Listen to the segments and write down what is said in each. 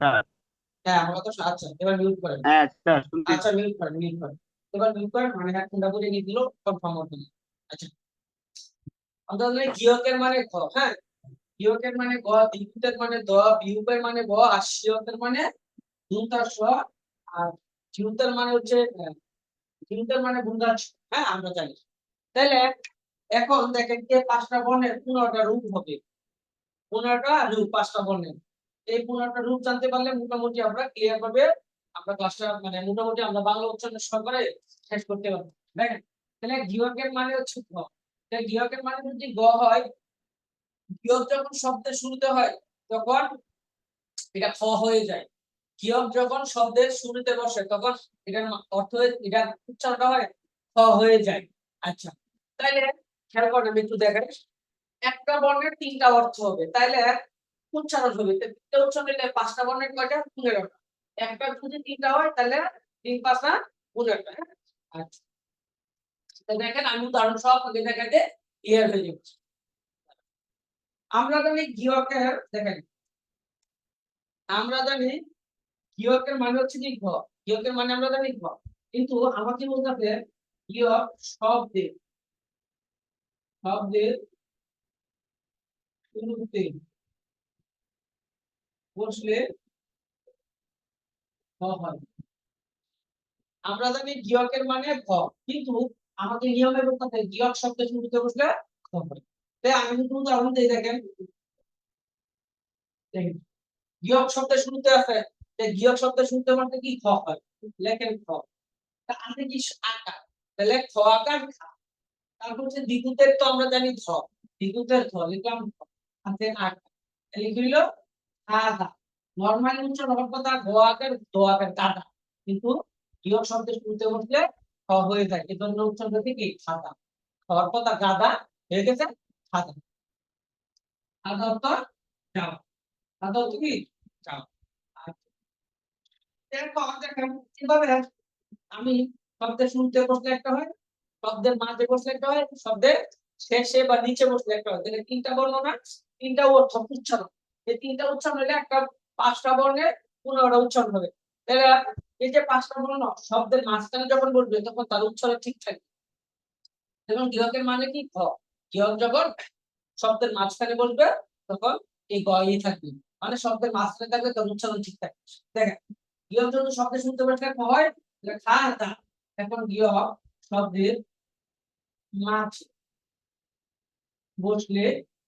Sir হ্যাঁ আমার কথা শোনা- আচ্ছা এবার মিউট করেন। হ্যাঁ স্যার শুনতে আচ্ছা মিউট করেন মিউট করেন। এবার মিউট করেন মানে হ্যাঁ কোনটা করে নিয়ে দিল কনফার্ম হয়ে গেল আচ্ছা। জানি গিয়কের মানে খ হ্যাঁ? গিয়কের মানে গ দ্বিগুতের মানে দ বিয়োগের মানে ব আর সিয়কের মানে দুতার স আর জিউতের মানে হচ্ছে জিউতের মানে গুন্ডার হ্যাঁ আমরা জানি। তাহলে এখন দেখেন যে পাঁচটা বর্ণের পনেরোটা রূপ হবে। পনেরোটা রূপ পাঁচটা বর্ণের। এই পনেরোটা রূপ জানতে পারলে মোটামুটি আমরা ক্লিয়ার ভাবে আমরা ক্লাসটা মানে মোটামুটি আমরা বাংলা উচ্চারণ সহকারে শেষ করতে পারব। দেখেন তাহলে গৃহকের মানে হচ্ছে গ তাহলে গৃহকের মানে যদি গ হয় গৃহক যখন শব্দের শুরুতে হয়, তখন এটা খ হয়ে যায়। গৃহক যখন শব্দের শুরুতে বসে, তখন এটার অর্থ হয়ে এটার উচ্চারণটা হয় খ হয়ে যায়। আচ্ছা তাইলে খেয়াল করেন একটু দেখেন একটা বর্ণের তিনটা অর্থ হবে। তাইলে উচ্চারণ হবে। তিনটা উচ্চারণ হলে পাঁচটা বর্ণের কয়টা? পনেরোটা। একটা যদি তিনটা হয়, তাহলে তিন পাঁচটা পনেরোটা হ্যাঁ? আচ্ছা। দেখেন, আমি উদাহরণ সব দেখাতে হয়ে আমরা জানি জানি গৃহকের মানে হচ্ছে কি ঘ? গৃহকের মানে আমরা জানি ঘ। কিন্তু আমাকে বলতে হবে? গৃহক শব্দের শব্দের শুরুতে বসলে আমরা জানি গিয়কের মানে কিন্তু আমাদের গিয়ক শব্দ শুরুতে বসলে হয়। তাই আমি যদি উদাহরণ দিই দেখেন। গিয়ক শব্দের শুরুতে আছে গিয়ক শব্দের শুরুতে মানে কি খ হয়? লেখেন খ আছে কি আকার? তাহলে খ আকার খা তারপর হচ্ছে দ্বিগুতের তো আমরা জানি ধ দ্বিগুতের ধ, লিখলাম আছে আকার। লিখে আধা নর্মালি কথা কিন্তু গৃহ শব্দের বসলে খ হয়ে যায়। এজন্য উচ্চারণ হচ্ছে কি খাদা। হওয়ার কথা গাদা হয়ে গেছে যাওয়া আচ্ছা। কীভাবে আমি শব্দের শুরুতে বসলে একটা হয়, শব্দের মাঝে বসলে একটা হয়, শব্দের শেষে বা নিচে বসলে একটা হয়। তিনটা বর্ণ না তিনটা অর্থ উচ্চারণ। তিনটা উচ্চারণ হলে একটা পাঁচটা বর্ণের পনেরোটা উচ্চারণ হবে। এই যে পাঁচটা বর্ণ, শব্দের মাঝখানে যখন বলবে, তখন তার উচ্চারণ ঠিক থাকবে। এবং গৃহকের মানে কি? গৃহক যখন শব্দের মাঝখানে বসবে তখন এই গ ই থাকবে। মানে শব্দের মাঝখানে থাকবে, তার উচ্চারণ ঠিক থাকবে। দেখেন, গৃহক যখন শব্দের শুনতে খ হয় খা এখন গৃহক শব্দের মাঝ বসলে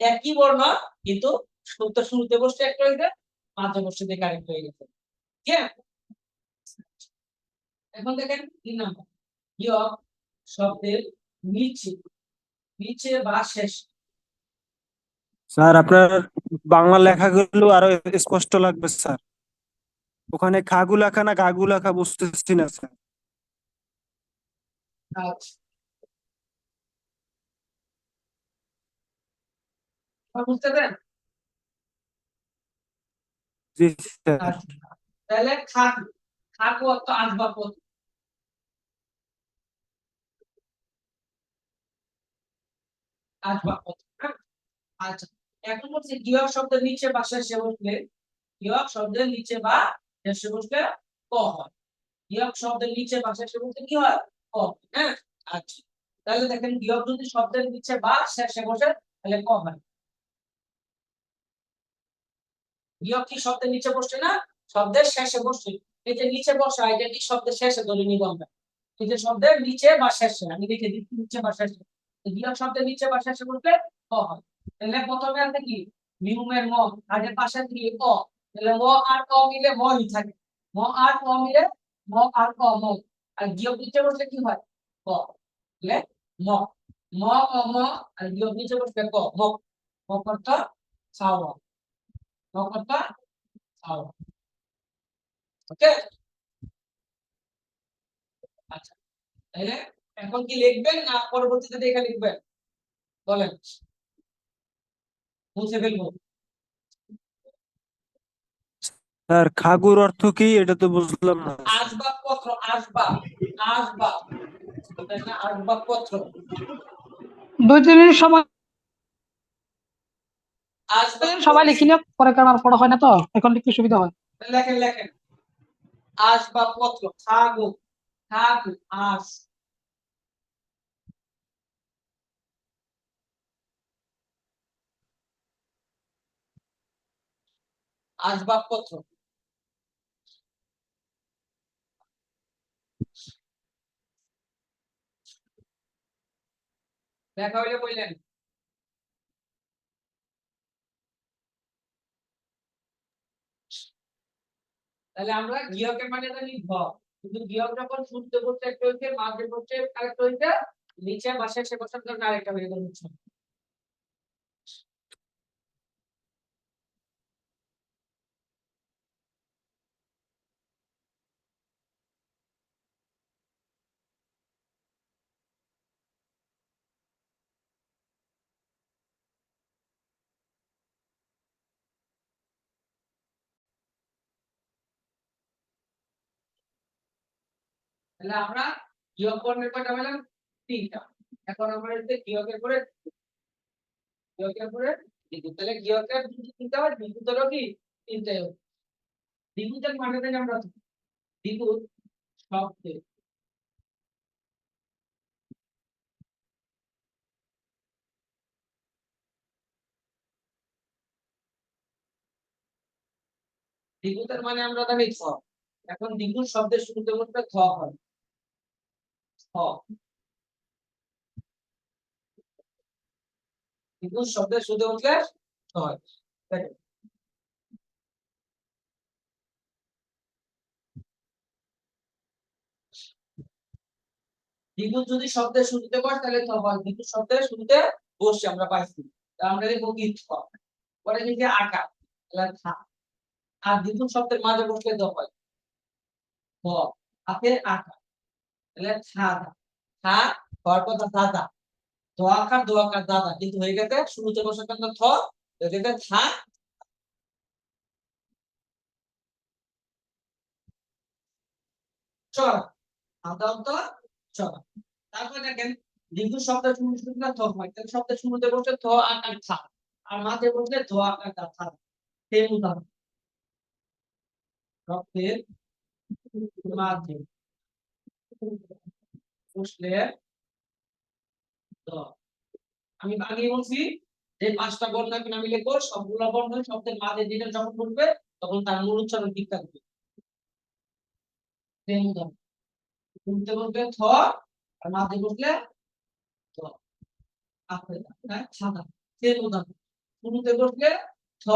একই বর্ণ কিন্তু শুনতে শুনতে বসতে একটা হয়েছে মাঝে বসতে দেখে আরেকটা হয়ে গেছে। ঠিক এখন দেখেন তিন নম্বর। ইয়ক শব্দের নিচে নিচে বা শেষ। স্যার আপনার বাংলা লেখাগুলো আরও স্পষ্ট লাগবে স্যার। ওখানে খাগু লেখা না গাগু লেখা বুঝতেছি না স্যার। আচ্ছা। বুঝতে পেরেন। তাহলে খাকু খাকু অর্থ আসবাবপত্র আসবাবপত্র হ্যাঁ? আচ্ছা এখন শব্দের নিচে বা শেষে বসলে গৃহক শব্দের নিচে বা শেষে বসলে ক হয়? গৃহক শব্দের নিচে বা শেষে বসলে কি হয়? ক হ্যাঁ আচ্ছা তাহলে দেখেন গৃহক যদি শব্দের নিচে বা শেষে বসে তাহলে ক হয়? গৃহক কি শব্দের নিচে বসছে না? শব্দের শেষে বসছে। এই যে নিচে বসা, এটা কি শব্দের শেষে ধরে নিব আমরা? এই যে শব্দের নিচে বা শেষে, আমি লিখে দিচ্ছি নিচে বা শেষে। গৃহক শব্দের নিচে বা শেষে বসলে ক হয়? তাহলে প্রথমে আছে কি? মিউমের ম, আগে পাশে কি ক। তাহলে ম আর ক মিলে মই থাকে। ম আর ক মিলে ম আর ক ম। আর গৃহক নিচে বসলে কি হয়? ক। তাহলে ম। ম ম আর গৃহক নিচে বসলে ক। ম। ম করতে খাওয়া খাওয়া ওকে আচ্ছা তাহলে এখন কি লিখবেন না পরবর্তীতে দেখে লিখবেন? বলেন। মুছে ফেলব। স্যার খাগুর অর্থ কি? এটা তো বুঝলাম না। আসবাবপত্র আসবাব আসবাব। আসবাবপত্র দুই তিন মিনিট সময় আসবাব সবাই লিখি নিয়ে পরে কারণ আর পড়া হয় না তো এখন লিখতে সুবিধা হয়। লেখেন লেখেন। আসবাবপত্র খাগু খাগু আস। আসবাবপত্র। দেখা হইলে বললেন। তাহলে আমরা গৃহকের মানেটা লিখব কিন্তু গৃহক যখন শুনতে করতে একটা হইতে মাঝে করতে আরেকটা হইতে নিচে বাসায় সে বসার জন্য আরেকটা হয়ে গেল তাহলে আমরা গৃহক বর্ণের কয়টা পেলাম? তিনটা। এখন আমরা এতে গৃহকের করে গৃহকের করে দ্বিগুণ তাহলে দুটো তিনটা হয় দ্বিগুণেরও কি? তিনটাই হবে দ্বিগুণের মানে থেকে আমরা দ্বিগুণ শব্দে। দ্বিগুণের মানে আমরা জানি থ এখন দ্বিগুণ শব্দের শুরুতে বলতে থ হয়। দ্বিগুণ শব্দের বলতে থ দ্বিগুণ যদি শব্দের শুরুতে বস, তাহলে থ হয় দ্বিগুণ শব্দের বসছে আমরা পাইছি আমরা লিখব কি। পরে লিখে থা। আর দ্বিগুণ শব্দের মাঝে বসলে দ হয়। হ হাতে আকা। তাহলে থা দা থা হওয়ার কথা দাদা দোয়াকার দোয়াকার দাদা কিন্তু হয়ে গেছে শুরুতে বসে কিন্তু থ। হয়ে গেছে থা। চল তারপর দেখেন শব্দের শুরু শুরু থ হয়। তাহলে শব্দের শুরুতে থ, আকার, থা। আর মাঝে বসলে ধ, আকার আমি আগে বলছি যে পাঁচটা বর্ণ এখন আমি লিখব সবগুলো বর্ণ শব্দের মাঝে যেটা যখন বলবে তখন তার মূল উচ্চারণ ঠিক থাকবে। শুনতে বলবে থ, আর মাঝে বসলে আপনি হ্যাঁ শুরুতে বসলে থ,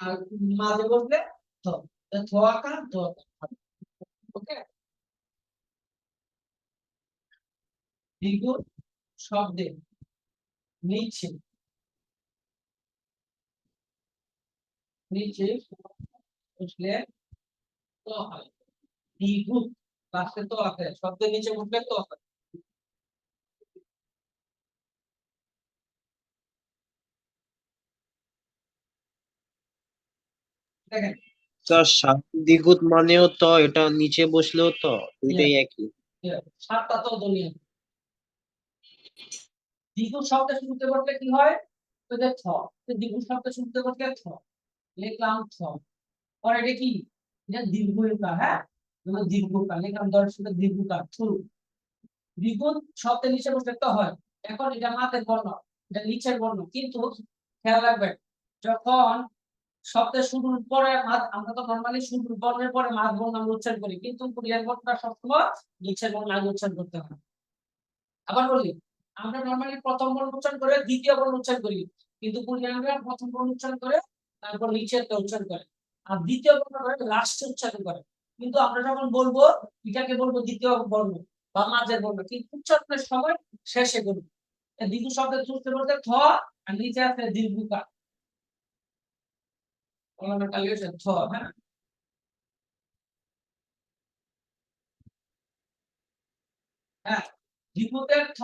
আর মাঝে বসলে থ থ আকার দ ওকে দ্বিগুণ শব্দে নিচে নিচে বসলে তো হয়। দ্বিগুণ লাস্টে তো আছে শব্দের নিচে বসলে তো হয়। দেখেন। স্যার মানেও তো এটা নিচে বসলেও তো দুইটাই একই। সাতটা তো দুনিয়া দ্বিগুণ শব্দ শুনতে বলতে কি হয়? তো যে দ্বিগুণ শব্দ শুনতে বলতে থ। লিখলাম থ। পরে এটা কি? এটা দীর্ঘকার হ্যাঁ? দীর্ঘকার লিখলাম দর্শকের দীর্ঘকার শুরু দ্বিগুণ শব্দের নিচে বসলে তো হয়। এখন এটা মাতের বর্ণ, এটা নিচের বর্ণ। কিন্তু খেয়াল রাখবেন, যখন শব্দের শুরুর পরে মাত আমরা তো নর্মালি শুরুর বর্ণের পরে মাত বর্ণ আমরা উচ্চারণ করি। কিন্তু কোরিয়ান বর্ণটা সবসময় নিচের বর্ণ আগে উচ্চারণ করতে হয়। আবার বলি আমরা নর্মালি প্রথম বর্ণ উচ্চারণ করে দ্বিতীয় বর্ণ উচ্চারণ করি। কিন্তু পূর্ণিয়ানরা প্রথম বর্ণ উচ্চারণ করে, তারপর নিচেরটা উচ্চারণ করে। আর দ্বিতীয় বর্ণ করে লাস্টে উচ্চারণ করে। কিন্তু আমরা যখন বলব, এটাকে বলব দ্বিতীয় বর্ণ বা মাঝের বর্ণ। কিন্তু উচ্চারণের সময় শেষে করব দীর্ঘ শব্দের চুষতে বলতে থ, আর নিচে আছে দীর্ঘকা। থ হ্যাঁ? হ্যাঁ দীর্ঘকের থ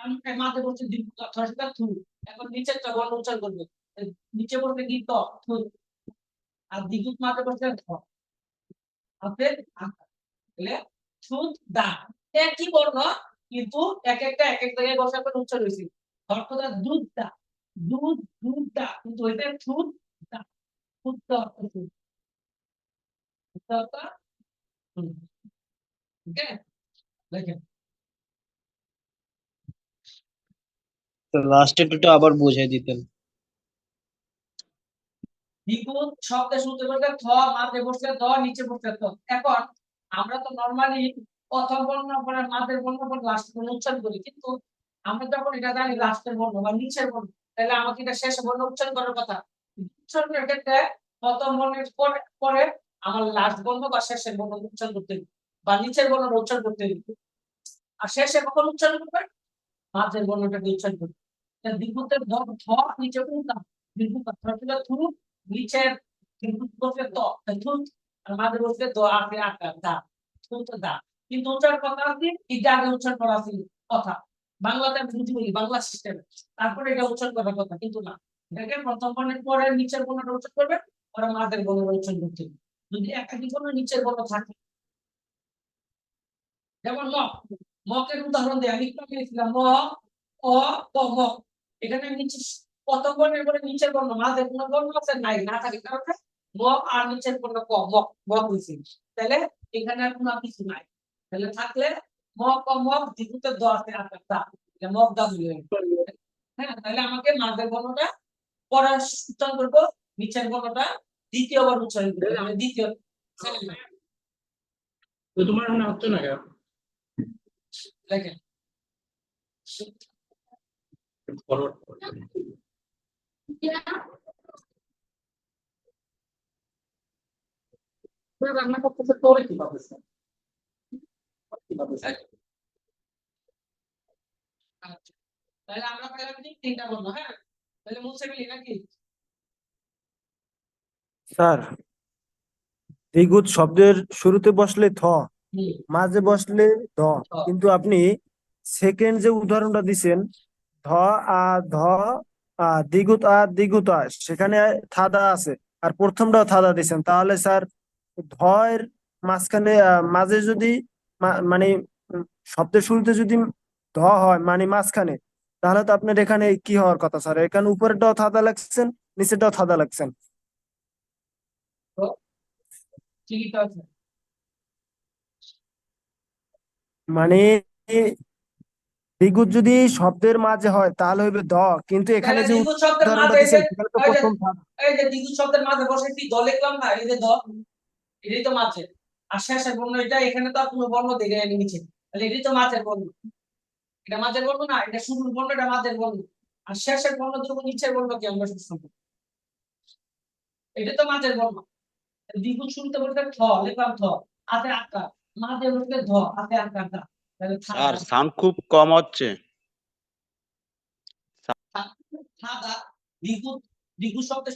আমি মাঝে বলছি দ্বিগুত থ এখন নিচের চ বর্ণ উচ্চারণ করবে। নিচে ত থু আর দ্বিগুত মাঝে বলছে থ হাতে তাহলে দা। একই বর্ণ কিন্তু এক একটা, এক এক জায়গায় বসার পর উচ্চারণ হয়েছে। অর্থটা দুধ দা। দুধ দুধ দা। কিন্তু এটা সুদ দা। সুদ দা দেখেন। তো দুটো আবার বুঝাই দিতেন। দ্বিগুণ শব্দে শুনতে বলতে থ, মাঝে বসলে দ, নিচে বসলে ত এখন আমরা তো নরমালি প্রথম বর্ণ, পরে মাঝের বর্ণ, পরে লাস্ট বর্ণ উচ্চারণ করি। কিন্তু আমরা যখন এটা জানি লাস্টের বর্ণ বা নিচের বর্ণ, তাহলে আমাকে এটা শেষ বর্ণ উচ্চারণ করার কথা। উচ্চারণের ক্ষেত্রে প্রথম বর্ণের পরে আমার লাস্ট বর্ণ বা শেষের বর্ণ উচ্চারণ করতে হবে বা নিচের বর্ণ উচ্চারণ করতে হবে। আর শেষে কখন উচ্চারণ করবে মাঝের বর্ণটাকে উচ্চারণ করবে দ্বিগুতের ধ ধ নিচে থু নিচের কিন্তু বসে ত আকার দা দা কিন্তু উচ্চারণ কথা আছে? এটা আগে উচ্চারণ করা আছে, কথা। বাংলাতে আমি বলি, বাংলা সিস্টেমে তারপরে এটা উচ্চারণ করার কথা, কিন্তু না। এটাকে প্রথম বর্ণের পরে নিচের বর্ণটা উচ্চারণ করবে, পরে মাঝের বর্ণটা উচ্চারণ করতে যদি একাধিক বর্ণ নিচের বর্ণ থাকে, যেমন ম, মকের উদাহরণ দেয় আমি একটু আগে ম, অ, ক, ম। এখানে নিচে প্রথম বর্ণের পরে নিচের বর্ণ? মাঝে কোনো বর্ণ আছে? নাই না থাকে। কারণে ম আর নিচের বর্ণ ক ম ম হয়েছে তাহলে এখানে আর কোনো কিছু নাই। তাহলে থাকলে ম ক ম দ্বিতীয় দ আছে আর তাহলে মক দা হয়ে হ্যাঁ তাহলে আমাকে মাঝের বর্ণটা পরে উচ্চারণ করব। নিচের বর্ণটা দ্বিতীয়বার উচ্চারণ করব। মানে দ্বিতীয় তো তোমার মনে হচ্ছে না কেন দেখেন। ফরওয়ার্ড রান্না করতেছে তোরে কীভাবে স্যার? কীভাবে স্যার? তাহলে আমরা পেলাম কি তিনটা বর্ণ হ্যাঁ তাহলে মুছে মিলি নাকি স্যার দ্বিগুত শব্দের শুরুতে বসলে থ মাঝে বসলে ধ ধ। কিন্তু আপনি সেকেন্ড যে উদাহরণটা দিছেন ধ আ ধ আ দ্বিগুত আ দ্বিগুত আ সেখানে থাদা আছে। আর প্রথমটাও থাদা দিছেন তাহলে স্যার ধয়ের মাঝখানে মাঝে যদি মানে শব্দের শুরুতে যদি ধ হয় মানে মাঝখানে তাহলে তো আপনার এখানে কি হওয়ার কথা স্যার? এখানে উপরেরটাও থাদা লাগছেন নিচেরটাও থাদা লাগছেন। মানে দ্বিগুত যদি শব্দের মাঝে হয় তাহলে হইবে ধ কিন্তু এখানে যে দ্বিগুণ শব্দের মাঝে এই যে দিছেন তো এই যে- প্রথম এই যে দ্বিগুণ শব্দের মাঝে বসাইছি দ লিখলাম? না এই যে দ। এটাই তো মাঝে। আর শেষের বর্ণ। এটা এখানে তো আর কোনো বর্ণ দেখে নেই নিচে। তাহলে এটাই তো মাঝের বর্ণ। এটা মাঝের বর্ণ না এটা শুরুর বর্ণ এটা মাঝের বর্ণ। আর শেষের বর্ণ দুটো নিচের বর্ণ কি আমরা শুনব এটা তো মাঝের বর্ণ। দ্বিগুণ শুনতে বলতে থ লিখলাম থ আতে আকার মাঝে বলতে ধ আতে আকার দা স্যার সাউন্ড খুব কম হচ্ছে।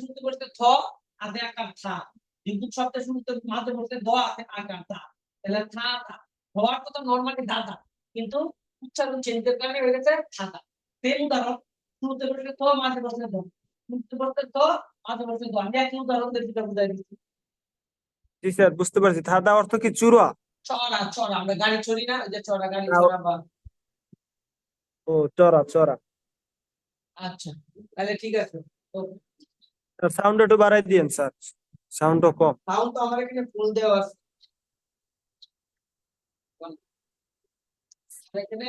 শুনতে থ আকার শব্দ শুনতে মাঝে বলতে দ হাতে আকার দা তাহলে থা থা হওয়ার কথা নর্মালি দাদা কিন্তু উচ্চারণ চেঞ্জের কারণে হয়ে গেছে থাদা সেম উদাহরণ। শুনতে থ মাঝে বলতে দ। শুনতে বলতে থ মাঝে বলতে দ। আমি একই উদাহরণ দিয়ে দুটা বুঝাই দিচ্ছি। জি স্যার বুঝতে পারছি। থাদা অর্থ কি? চূড়া চড়া চড়া আমরা গাড়ি চড়ি না যে চড়া গাড়ি চড়া বা ও চড়া চড়া। আচ্ছা তাহলে ঠিক আছে। তো সাউন্ড একটু বাড়াই দিয়েন স্যার। কম। সাউন্ড তো আমার এখানে ফুল দেওয়া আছে। এখানে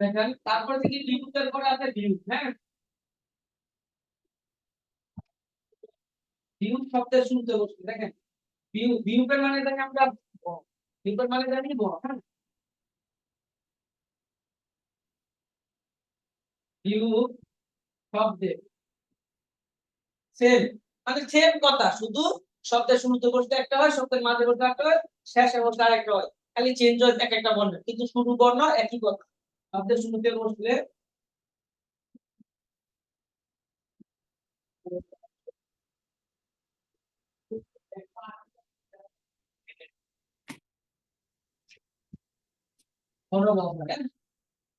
দেখেন। তারপর থেকে পরে আছে হ্যাঁ? বিদ্যুৎ শব্দের শুনতে বসবে, দেখেন। মানে জানি আমরা। মানে জানি হ্যাঁ? শব্দে। সেম মানে সেম কথা, শুধু একটা হয়, শব্দের মাঝে বসলে একটা হয়, শেষে বসলে আরেকটা হয়। খালি চেঞ্জ হয়, এক একটা বর্ণ কিন্তু শুরু বর্ণ একই কথা। শব্দের শুরুতে বসলে বড় হবে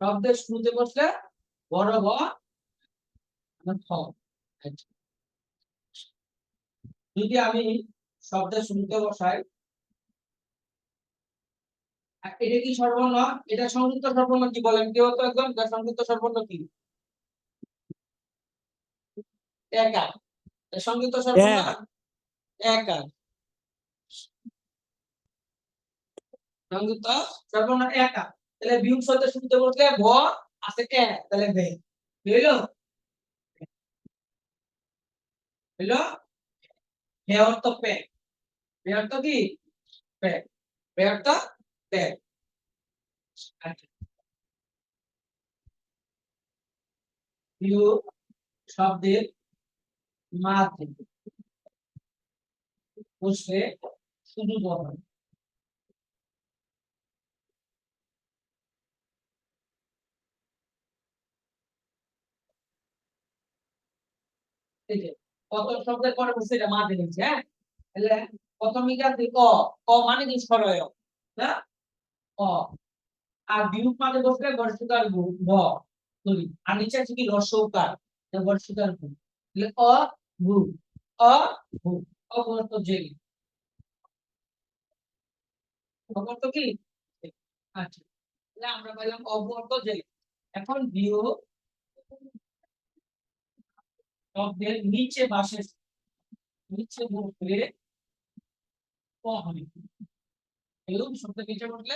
শব্দের শুরুতে বসলে বড় আচ্ছা। যদি আমি শব্দের শুরুতে বসাই। এটা কি সর্বর্ণ? এটা সংযুক্ত সর্বর্ণ কি বলেন? কেউ তো একদম এটা সংযুক্ত সর্বর্ণ কি? একা সংযুক্ত সর্বর্ণ একা সংযুক্ত সর্বর্ণ একা তাহলে বিয়োগ শব্দের শুরুতে বসলে ভ আছে এ তাহলে ভে হইল হইল হে অর্থ পে পে অর্থ কি? পে পে অর্থ পে আচ্ছা বিয়োগ শব্দের যে কত শব্দের পরে বসে মাঝে নিচ্ছে হ্যাঁ? তাহলে প্রথম ইকার দি অ অ মানে কি সরয় হ্যাঁ? অ। আর বিরূপ বসলে বর্ষিকার ভ ধরি আর নিচে আছে কি? রসৌকার। বর্ষিকার ভূ তাহলে অ কি? আচ্ছা। আমরা পাইলাম অবর্ত জেলি এখন শব্দের নিচে বাসে নিচে বসলে ক হবে এরকম শব্দের নিচে বসলে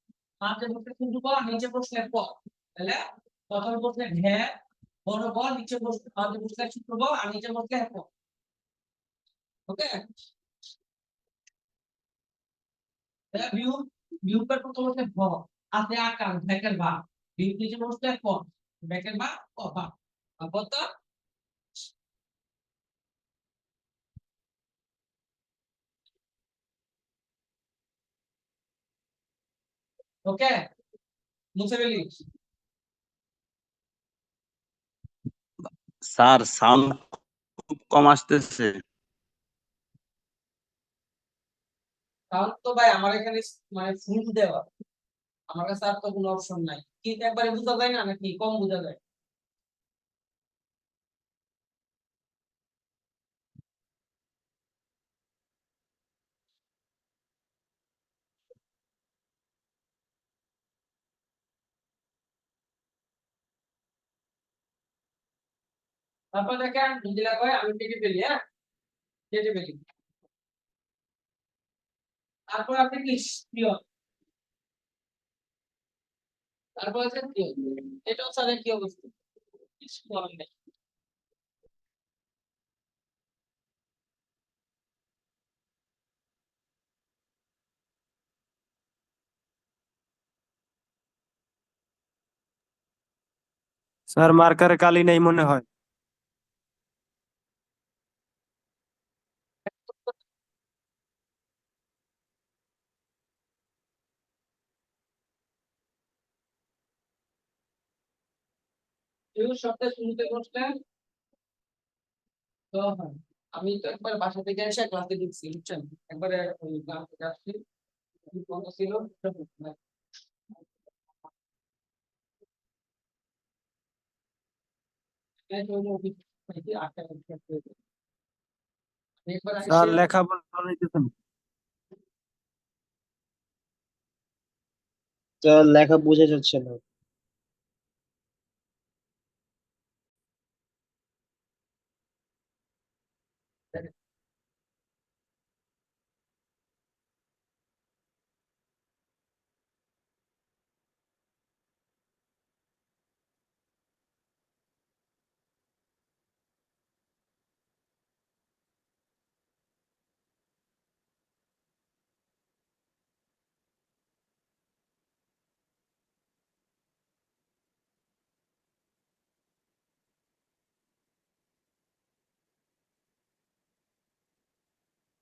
মাঝে বসলে কিন্তু ব নিচে বসলে প তাহলে প্রথমে বসলে ঘে বড় ব নিচে বসলে মাঝে বসলে ছোট ব আর নিচে বসলে প ওকে? ভিউ ভিউ per প্রথম বসলে ভ, হাতে আকার ব্যাকের বা ভিউ নিচে বসলে প ব্যাকের বা প পা পাপত্য ওকে মুছে ফেলি স্যার সাউন্ড খুব কম আসতেছে। সাউন্ড তো ভাই আমার এখানে মানে ফুল দেওয়া। আমার কাছে আর তো কোনো অপশন নাই। কিন্তু একবারে বোঝা যায় না নাকি? কম বোঝা যায়। তারপর দেখেন লাগা হয় আমি কেটে ফেলি হ্যাঁ? কেটে ফেলি। তারপর আপনি কি? তারপর আছে প্রিয় এটা হচ্ছে আর কি অবস্থা? নেই। স্যার মার্কারে কালি নেই মনে হয়। শুনতে বসলেন তো হয়। আমি তো একবার বাসা থেকে এসে ক্লাসে ঢুকছি বুঝছেন? একবারে ওই ক্লাস থেকে আসছি। বন্ধ ছিল স্যার নিতেছেন লেখা বোঝা যাচ্ছে না।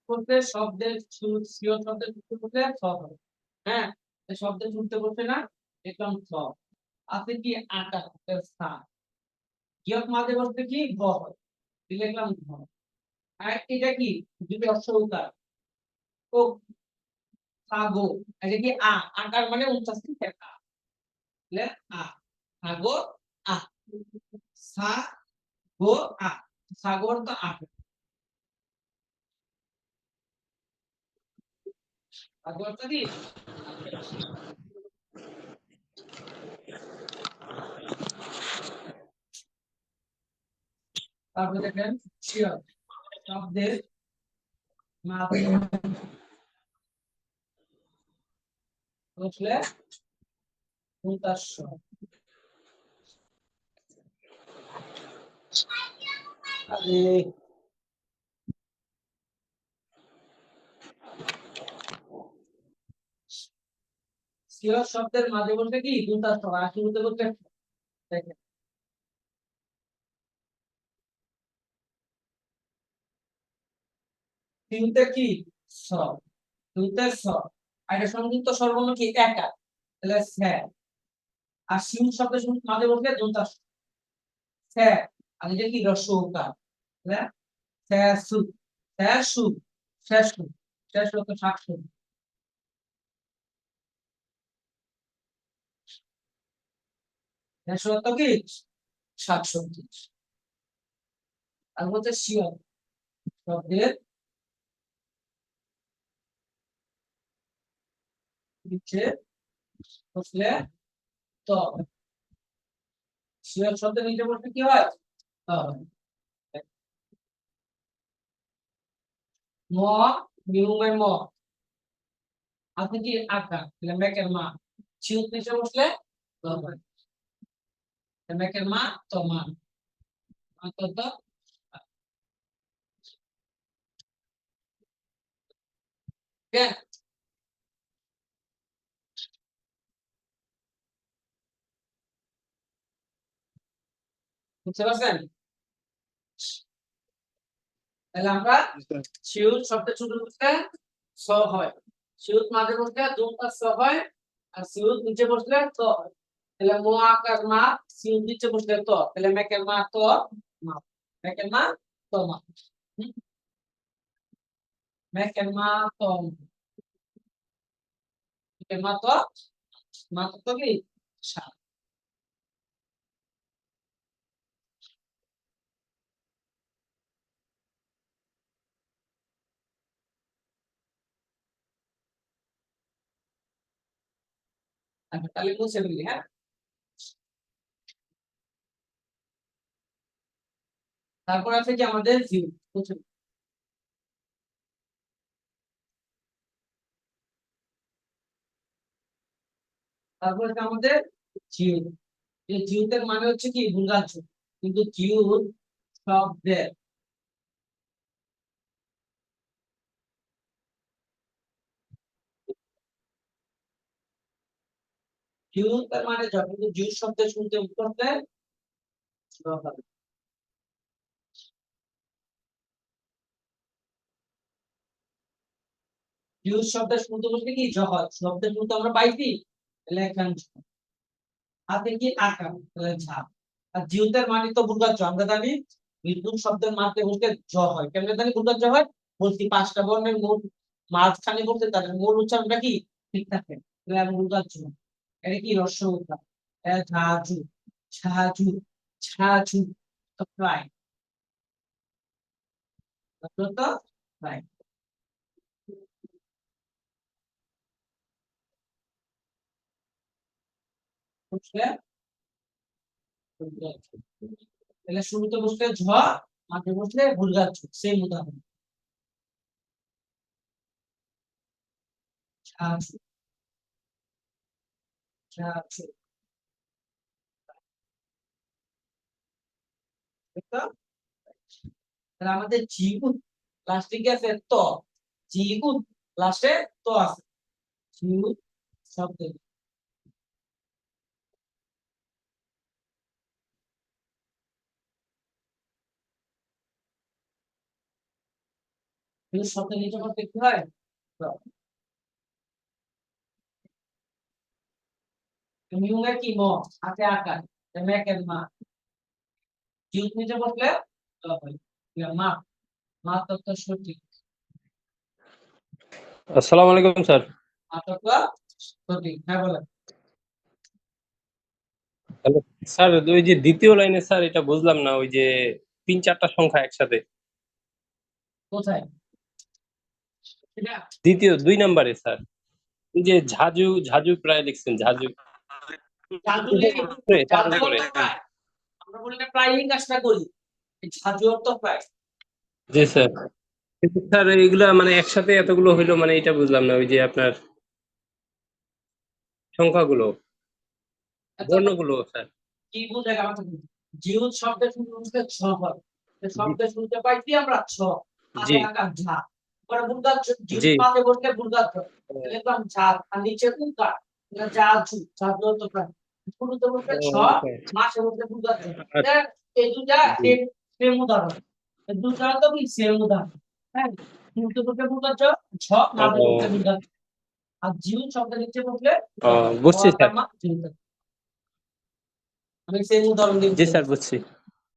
করতে শব্দের সিও শব্দের শুরু করতে ছ হবে। হ্যাঁ? শব্দের শুরুতে বসে না দেখলাম ছ আছে কি আটা সা কিয়ক মাঝে বসতে কি গ হয়। লিখলাম ঘ আর এটা কি? দুটো অক্ষর ও আগো এটা কি আ? আকার মানে উনচাশ থেকে আ। আগো আ। সা, গো, আ। সাগর তো আ সাগর তো কি তারপরে দেখেন শব্দের বুঝলে উনতাশ শিয়র শব্দের মাঝে বলতে কি? দুটা আর শুরুতে বলতে দেখেন। তিনটে কি? স আর এটা সংযুক্ত সর্বর্ণ কি? একা। তাহলে স্যা আর সিউ শব্দের মাঝে বসলে দন্তা স্যা আর এটা কি? রসৌকার। স্যা সু। স্যা সু। স্যা সু। সু তো শাক সবজি কি আর শিয়র শব্দের শব্দের নিচে বসলে কি হয়? আপনি কি আকা? তাহলে মা। চিউত নিচে বসলে ত মা তো তো ঠিক আছে? বুঝতে পারছেন তাহলে আমরা শিউত শব্দের ছোট বসলে স হয় শিউত মাঝে বসলে দুটা স হয় আর শিউত নিচে বসলে ত হয় তাহলে মো আকার মা শিউত নিচে বসলে ত তাহলে মেকের মা ত মা মেকের মা ত মা হুম? মেকের মা ত মা। মেকের মা ত মা তো তো কি সাত আচ্ছা তাহলে মুছে ফেলি হ্যাঁ তারপর আছে কি আমাদের মুছে ফেলি। তারপর আছে আমাদের জিউ এই জিউতের মানে হচ্ছে কি? বুঝাচ্ছ কিন্তু জিউ শব্দের জিউ তার মানে যখন জিউ শব্দের শুনতে উত্তরতে হবে। জিউ শব্দের শুনতে বলতে কি? জহর। শব্দের শুনতে আমরা পাইছি তাহলে এখানে ঝ। হাতে কি? আকার তাহলে ঝাপ আর জিউতের মানে তো বুঝাচ্ছ আমরা জানি বিদ্যুৎ শব্দের মাঝে বসলে জ হয়। কেমনে জানি বুঝার জ হয়? বলছি পাঁচটা বর্ণের মূল মাঝখানে বলতে তাদের মূল উচ্চারণটা কি? ঠিক থাকে। তাহলে বুঝাচ্ছ এটা কি? রস্য উত্তাপ ঝাঝু ঝাঝু ঝাঝু প্রায়। তো? প্রায়। তাহলে শুরুতে বসলে ঝ, মাঝে বসলে ভুল যাচ্ছ সেম উদাহরণ আমাদের জিগুত লাস্টে কি আছে? ত। জিগুত লাস্টে ত আছে। জিগুত শব্দ। নিচে করতে কি হয় কি ম হাতে আকার মেকের মা জিউত নিচে বসলে ত মা মা তত্ত্ব সঠিক আসসালামু আলাইকুম স্যার মা তত্ত্ব সঠিক হ্যাঁ বলেন স্যার ওই যে দ্বিতীয় লাইনে স্যার এটা বুঝলাম না ওই যে তিন চারটা সংখ্যা একসাথে। কোথায়? দ্বিতীয় দুই নম্বরে স্যার। যে ঝাজু ঝাজু প্রায় লিখছেন ঝাজু জি স্যার। স্যার এইগুলা মানে একসাথে এতগুলো হইল মানে এটা বুঝলাম না ওই যে আপনার সংখ্যাগুলো এত বর্ণগুলো স্যার। কি বুঝে আমাকে? শব্দের শুরু ছ হয়। শব্দের শুনতে পাইছি আমরা? ছ জি। আগে আকার ঝা পরে বুলগার জিউত জি। পাতে বসলে বুলগার লিখলাম ঝাল। আর নিচে উকার এটা জাল ঝু। জাদু প্রায়। শুরুতে বসলে ছ মাসে বুলগার এই দুটা সেম উদাহরণ। এই দুটা তো কি সেম উদাহরণ? হ্যাঁ। শুরুতে ছ বসলে আর জিউ নিচে বুঝছি স্যার। আমি সেম উদাহরণ দিচ্ছি। জি স্যার বুঝছি।